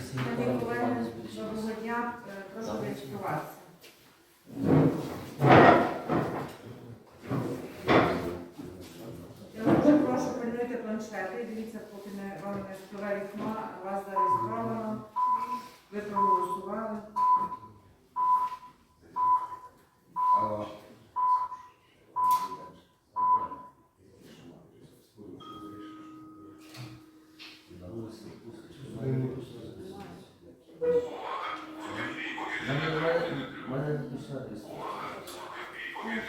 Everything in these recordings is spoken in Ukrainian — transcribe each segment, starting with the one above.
пане збільшилися. доброго дня. Е, Прошу реєструватися. Я дуже прошу прийняти планшети. Дивіться, поки не вам не спливе вікно, вас зареєстровано. Ви проголосували. Не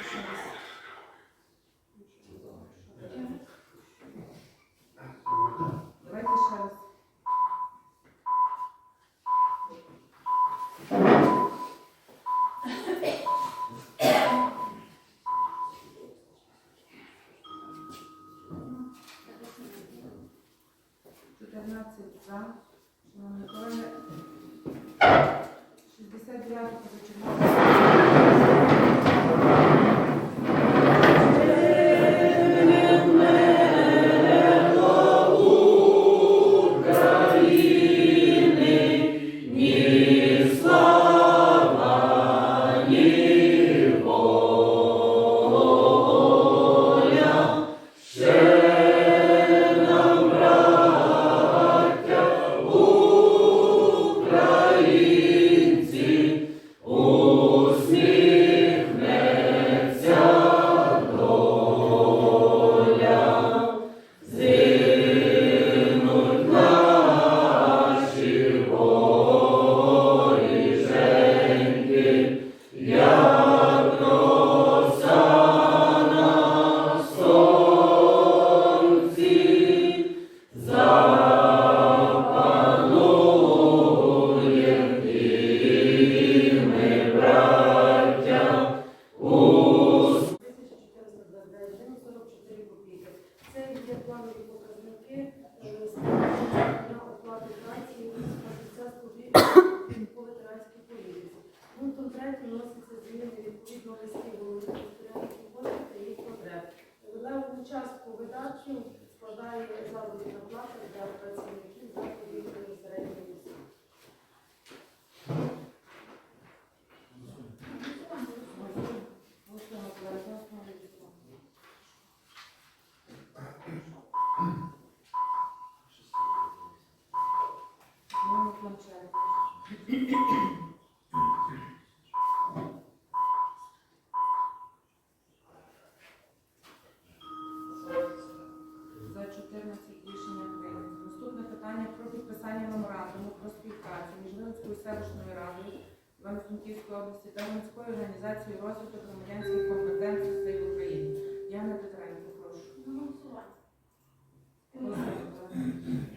частку видатків складає заробітна плата для працівників закладів середньої Івано-Франківської області та міської організації розвитку громадянських компетенцій в Україні. Яна Петренко, прошу. Голосуємо.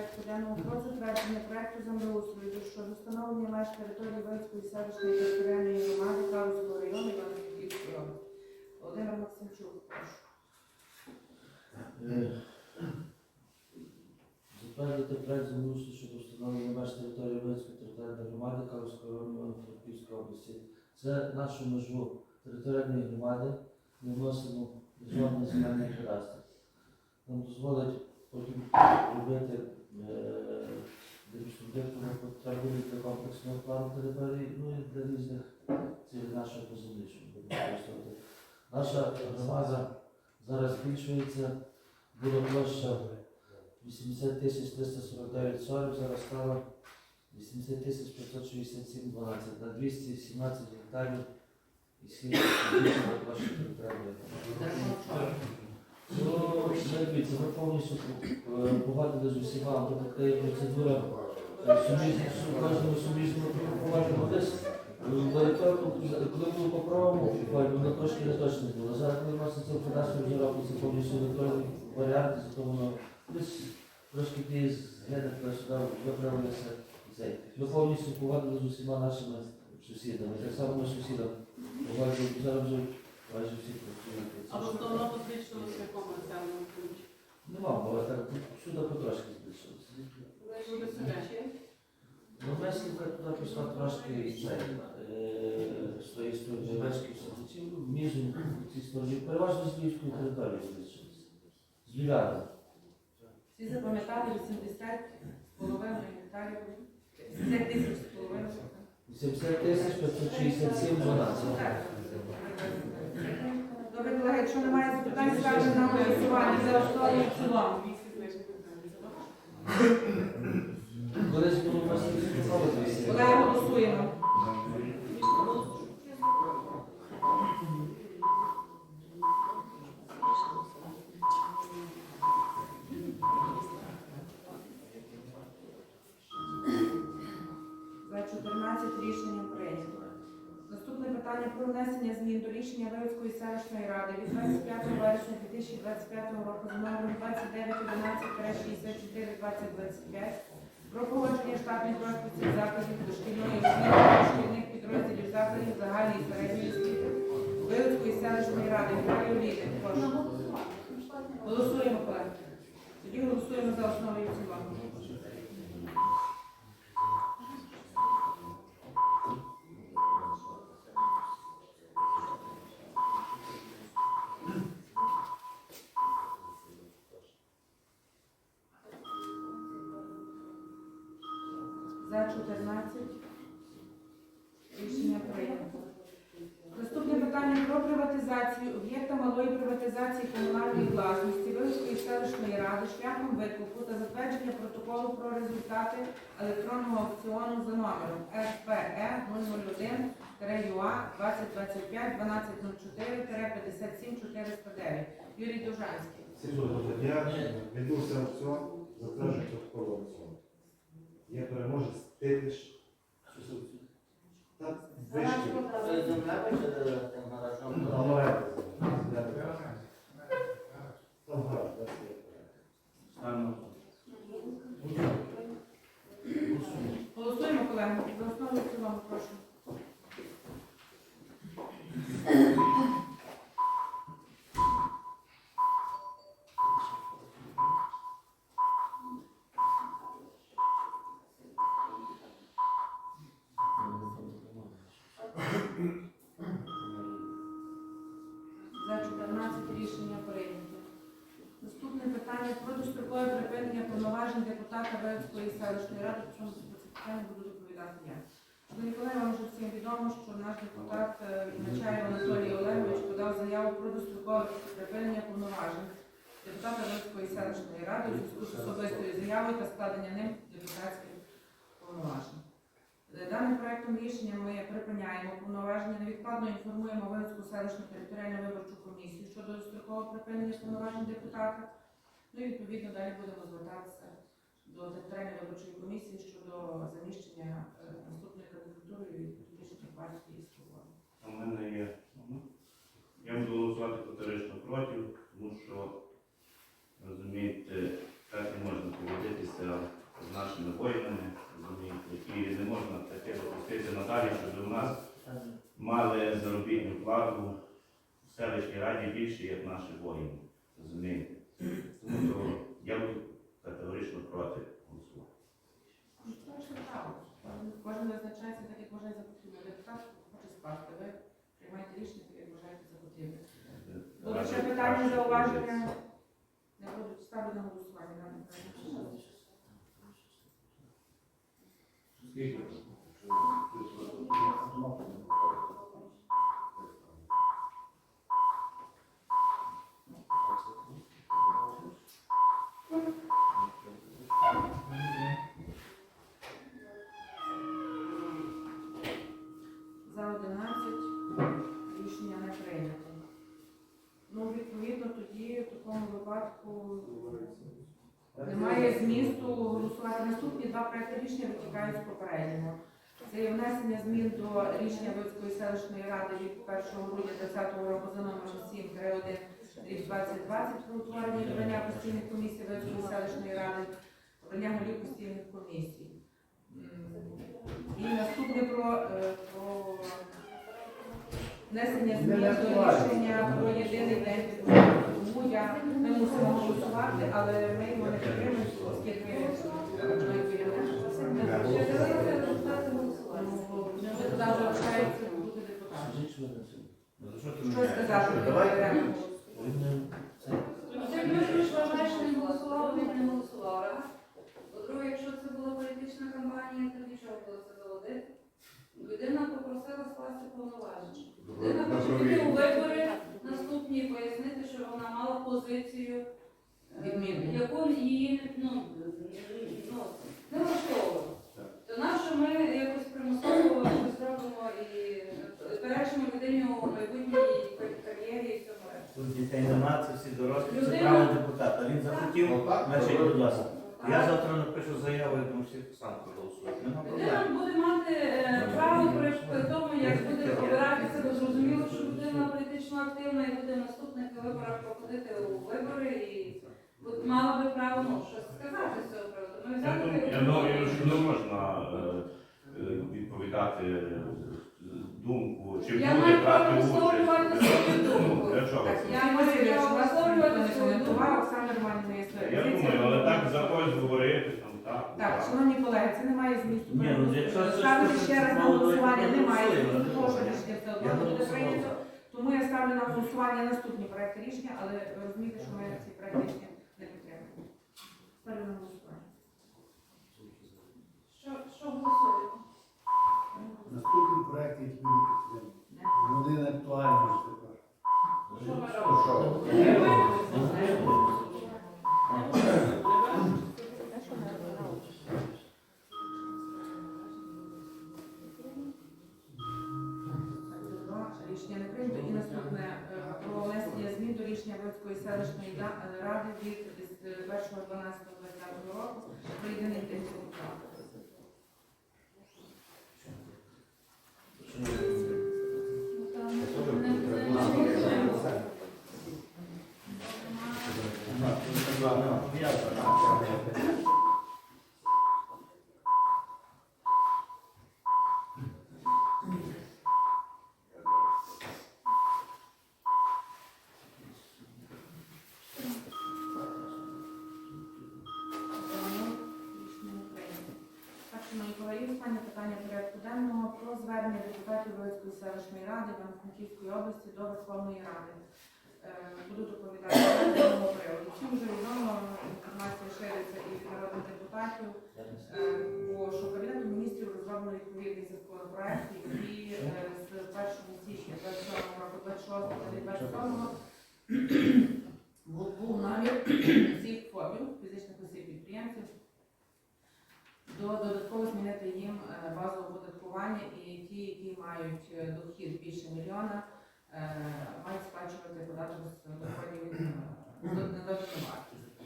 Порядку денного про затвердження проекту землеустрою щодо встановлення меж території Вельської селищної територіальної громади Калузького району Івано-Франківської області. Володимир Максимчук, прошу. Е, Затвердити проект землеустрою щодо встановлення меж території Винської територіальної громади Калуського району Івано-Франківської області. Це нашу межу територіальної громади ми вносимо в жодний земельний кадастр. Нам дозволить потім робити е, демонстративну потребу для комплексного плану території, ну і для різних цілей нашої позиції. Наша громада зараз збільшується, була площа 80 тисяч 349 40, зараз стала 80 тисяч 567 12 на 217 гектарів і збільшена площа територіальної громади. Ну, дивіться, ми повністю е, погодили з усіма, бо така є процедура су- кожному суміжному десь. Коли було по воно трошки не точно було. Зараз коли вноситься в кадастрі, вже робиться повністю електронний варіант, зато воно десь трошки ті згляди туди-сюди виправилися. Ми повністю погодили з усіма нашими сусідами. Так само ми сусідам зараз вже майже всі працюють. А в основному збільшилося в якому населеному пункті? Нема, бо так сюди потрошки збільшилося. Ну, Меслівка туди пішла трошки і це, е, з тої сторони Левецької все між ці сторони, переважно з Львівської території збільшилися. З Львів'яни. Всі запам'ятали 80 з половиною гектарів, 80 тисяч з половиною. 70 тисяч 567 12. Добре, колеги, якщо немає запитань, ставлю на голосування за основу в. Ради від 25 вересня 2025 року з номером 2911-64-2025 про погодження штатних розписів закладів дошкільної освіти дошкільних підрозділів закладів загальної середньої освіти Вивської селищної ради. Прошу. Голосуємо, колеги. Тоді голосуємо за основу і цілому. За 14. Рішення прийнято. Наступне питання про приватизацію об'єкта малої приватизації комунальної власності Вилської селищної ради шляхом викупу та затвердження протоколу про результати електронного аукціону за номером СПЕ 001 ЮА 2025 1204 57 409. Юрій Дужанський. Я відбувся аукціон, затверджую протокол аукціону. Є переможець тисяч та вишки. земля, оренда. Там Питання про дострокове припинення повноважень депутата Великої селищної ради. За це питання буду доповідати я. Шановні вам вже всім відомо, що наш депутат е, Начаєв Анатолій Олегович подав заяву про дострокове припинення повноважень депутата Великої селищної ради у зв'язку з особистою заявою та складення ним депутатських повноважень. Е, Даним проектом рішення ми припиняємо повноваження, невідкладно інформуємо Волинську селищну територіальну виборчу комісію щодо дострокового припинення повноважень депутата. Ну і відповідно далі будемо звертатися до територіальної виборчої комісії щодо заміщення е, наступної кандидатури від політичної партії «Свобода». У мене є. Я буду голосувати категорично проти, тому що, розумієте, так не можна поводитися з нашими воїнами, розумієте, які не можна таке допустити надалі, щоб у нас мали заробітну плату в селищній раді більше, як наші воїни. Розумієте? Тому то я буду категорично проти голосувати. Ну, це ваше право. Кожен- визначається так, як вважає за потрібне. Депутат хоче скласти. Ви приймаєте рішення, так як вважаєте за потрібне. Будуть ще питання, зауваження? Не будуть ставити на голосування. дане питання. За 11 рішення не прийнято. Ну, відповідно, тоді в такому випадку немає змісту голосувати. Наступні два проекти рішення витікають з попереднього. Це є внесення змін до рішення Вицької селищної ради від 1 грудня 2020 року за номером 7 1 2020 про утворення обрання постійних комісій Вицької селищної ради, обрання голів постійних комісій. І наступне про, е, про внесення змін до рішення про єдиний день відпочинку. Я, ми мусимо голосувати, але ми його не підтримуємо, оскільки ми Ну, туди залишається бути депутатом. Скажіть, що сказати? Що не голосував, він не голосував. раз. По-друге, якщо це була політична кампанія, то нічого було це заводити. Людина попросила скласти повноваження. Людина хоче піти у вибори наступні пояснити, що вона мала позицію, е, Відмінну. яку її ну, ну, не влаштовувала. То нащо ми якось примусово щось робимо і перечимо людині у майбутній кар'єрі і всьому решту. Тут дітей нема, це всі дорослі, це Людина- право депутата. Він захотів, Отак, значить, будь ласка. Я завтра напишу заяву, я думаю, всі сам проголосують. Нема Людина буде мати е, право при при тому, як буде обиратися, бо зрозуміло, що людина політично активна і буде в наступних виборах проходити у вибори і от мала би право ну, щось сказати з цього приводу. Ми Я взяли думаю, я думаю, що не можна е, е, відповідати е, думку, чи Я буде маю брати право участь. висловлювати свою Ну, думку. Для чого? Так, це? Я маю право висловлювати свою думку. Олександр Романівна є Я думаю, але так за когось говорити, там, так. Так, шановні колеги, це не має змісту. Ні, ну, якщо це Ставити ще раз на голосування немає тому що рішення все одно буде прийнято. Тому я ставлю на голосування наступні проекти рішення, але ви розумієте, що ми ці проекти рішення не підтримуємо. Ставлю на голосування. Що, що голосуємо? Наступні проекти, підтриманий. Не. Вони не актуальні тепер. Що ми робимо? 1.12 звернення депутатів селищної ради Івано-Франківської області до Верховної Ради. Е, Буду доповідати з цього приводу. Всім вже відомо інформація шириться і від народних депутатів, е, що Кабінету міністрів розроблено відповідний законопроект, який е, з 1 січня 27 року 26 та 27 був намір всіх ФОПів, фізичних осіб підприємців, до додатково змінити їм е, базове і ті, які мають е, дохід більше мільйона, е, мають сплачувати податок з доходів е, на додану вартість.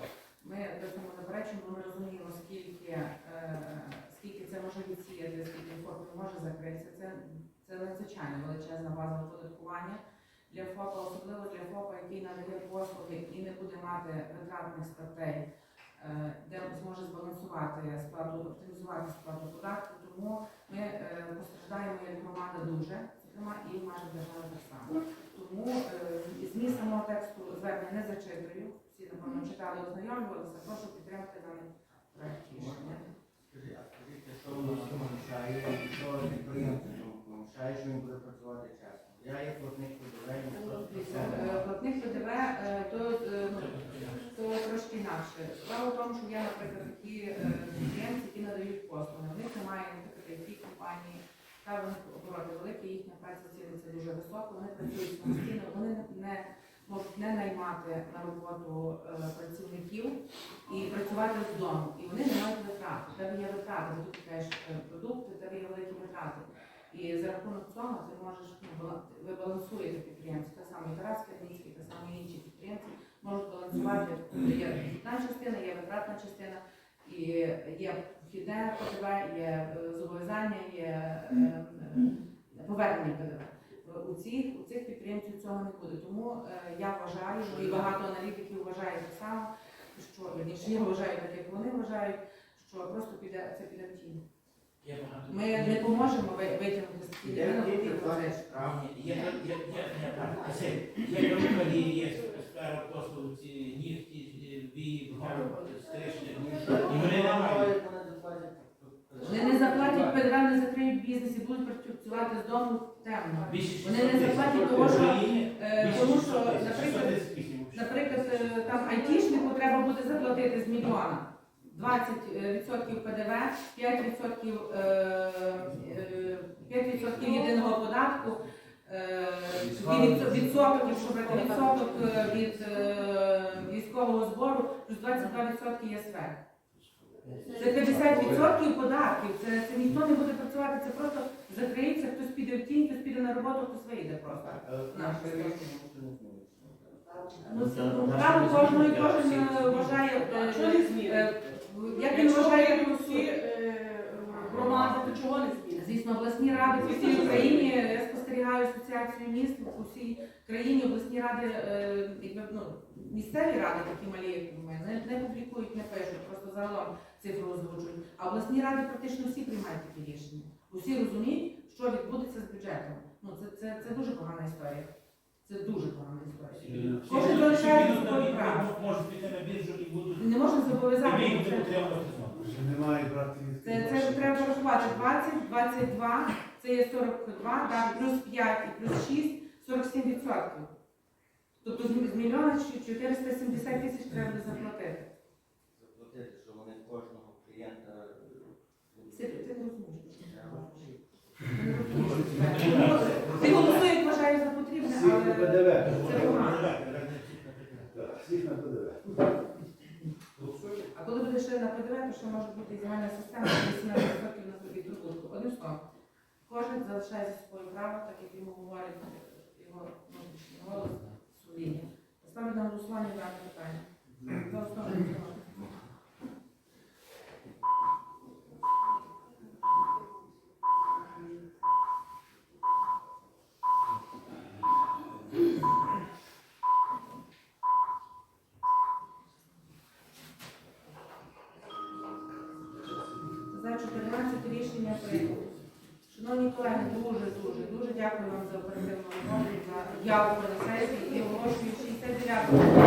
Ми до цьому заперечуємо, ми розуміємо, скільки, скільки це може відсіяти, скільки ФОП може закритися. Це, це надзвичайно величезна база оподаткування для ФОПа, особливо для ФОПа, який надає послуги і не буде мати витратних статей, де зможе збалансувати сплату, оптимізувати сплату податку. Тому ми е, постраждаємо як громада дуже, зокрема і в межах держави так само. Тому е, зміст самого тексту звернення не зачитую. Всі напевно читали, ознайомлювалися. Прошу підтримати даний проект рішення. Що воно що він буде працювати чесно. Я є платник ПДВ, е, Платник ПДВ е, е, ну, то трошки інакше. Тому, що є, наприклад, такі е, підприємці, які надають послуги. У них немає, наприклад, які компанії, та в них обороти великі, їхня праця ціниться дуже високо, вони працюють самостійно, вони не можуть не наймати на роботу е, працівників і працювати з дому. І вони не мають витрат. У тебе є витрати, бо ти купуєш е, продукти, тебе є великі витрати. І за рахунок цього ти можеш ну, ви балансуєте підприємці, те саме Тарас Кирницький, те саме інші підприємці можуть балансувати. Є вхідна частина, є витратна частина, і є вхідне ПДВ, є е, зобов'язання, є е, е, повернення ПДВ. У цих, у цих підприємців цього не буде. Тому е, я вважаю, і багато аналітиків вважають так само, що я вважаю так, як вони вважають, що просто піде це піде в тінь. Ми не поможемо витягнути з цієї? Є, ці нігті, вії, стрижки. І вони не мають. Вони не заплатять ПДВ, не закриють бізнес і будуть працювати з дому темно. Вони не заплатять того, що, Е, Тому що, наприклад, Наприклад, е, там айтішнику треба буде заплатити з мільйона 20% ПДВ, 5% е, е, 5% єдиного податку, е, відсоток, якщо брати відсоток від військового збору, плюс 22% ЄСВ. Це 50% податків, це, це ніхто не буде працювати, це просто закриється, хтось піде в тінь, хтось піде на роботу, хтось вийде просто. Зміниться. Ну, право кожного і кожен вважає, Е, е, як він вважає ну, всі е, громади, то чого не змінити? Звісно, обласні ради по всій Україні, я спостерігаю асоціацію міст по всій країні, обласні ради, е, ну, місцеві ради, такі малі, як у мене, не, публікують, не пишуть, просто загалом цифру озвучують. А обласні ради практично всі приймають такі рішення. Усі розуміють, що відбудеться з бюджетом. Ну, це, це, це дуже погана історія. Це дуже погана історія. Кожен залишається своє право. Не можна І зобов'язати. ми їх бюджет. будемо утримувати знову. Вже немає брати Це, це ж треба порахувати 20, 22, це є 42, да, плюс 5 і плюс 6, 47 відсотків. Тобто з з мільйона чи 470 тисяч треба буде заплатити. Заплатити, що вони кожного клієнта ти не розумієш. Ти не розумієш. Ти голосує, як вважаєш за потрібне, але це погано. Так, Всіх на ПДВ. А коли що може бути земельна система 18% на собі прибутку. Одним словом, кожен залишає за собою право, так як йому говорить його внутрішній голос сумління. Ставлю на голосування дане питання. За основу і в цілому. За 14 рішення прийнято. Шановні колеги, дуже, дуже, дуже дякую вам за оперативну роботу, за явку на сесії і оголошую 69